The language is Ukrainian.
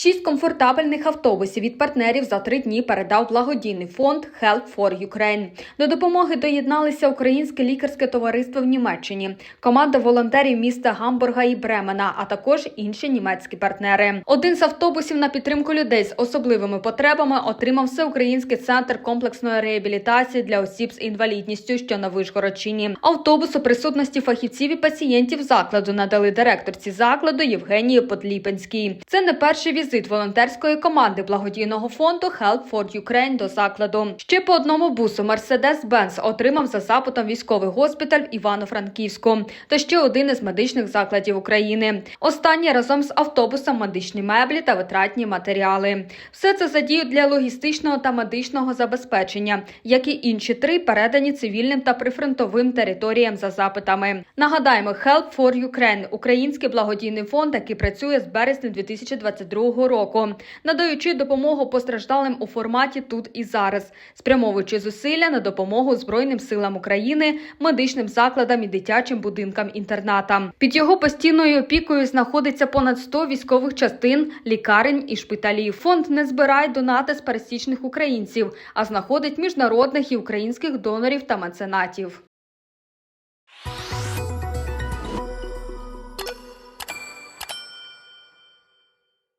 Шість комфортабельних автобусів від партнерів за три дні передав благодійний фонд Help for Ukraine. До допомоги доєдналися Українське лікарське товариство в Німеччині, команда волонтерів міста Гамбурга і Бремена, а також інші німецькі партнери. Один з автобусів на підтримку людей з особливими потребами отримав всеукраїнський центр комплексної реабілітації для осіб з інвалідністю, що на Вишгородчині. Автобус у присутності фахівців і пацієнтів закладу надали директорці закладу Євгенії Подліпинській. Це не перший візит волонтерської команди благодійного фонду Help for Ukraine до закладу. Ще по одному бусу Mercedes-Benz отримав за запитом військовий госпіталь в Івано-Франківську та ще один із медичних закладів України. Останній разом з автобусом медичні меблі та витратні матеріали. Все це задіють для логістичного та медичного забезпечення, як і інші три передані цивільним та прифронтовим територіям за запитами. Нагадаємо, Help for Ukraine – український благодійний фонд, який працює з березня 2022 року, надаючи допомогу постраждалим у форматі тут і зараз, спрямовуючи зусилля на допомогу Збройним силам України, медичним закладам і дитячим будинкам-інтернатам. Під його постійною опікою знаходиться понад 100 військових частин, лікарень і шпиталів. Фонд не збирає донати з пересічних українців, а знаходить міжнародних і українських донорів та меценатів.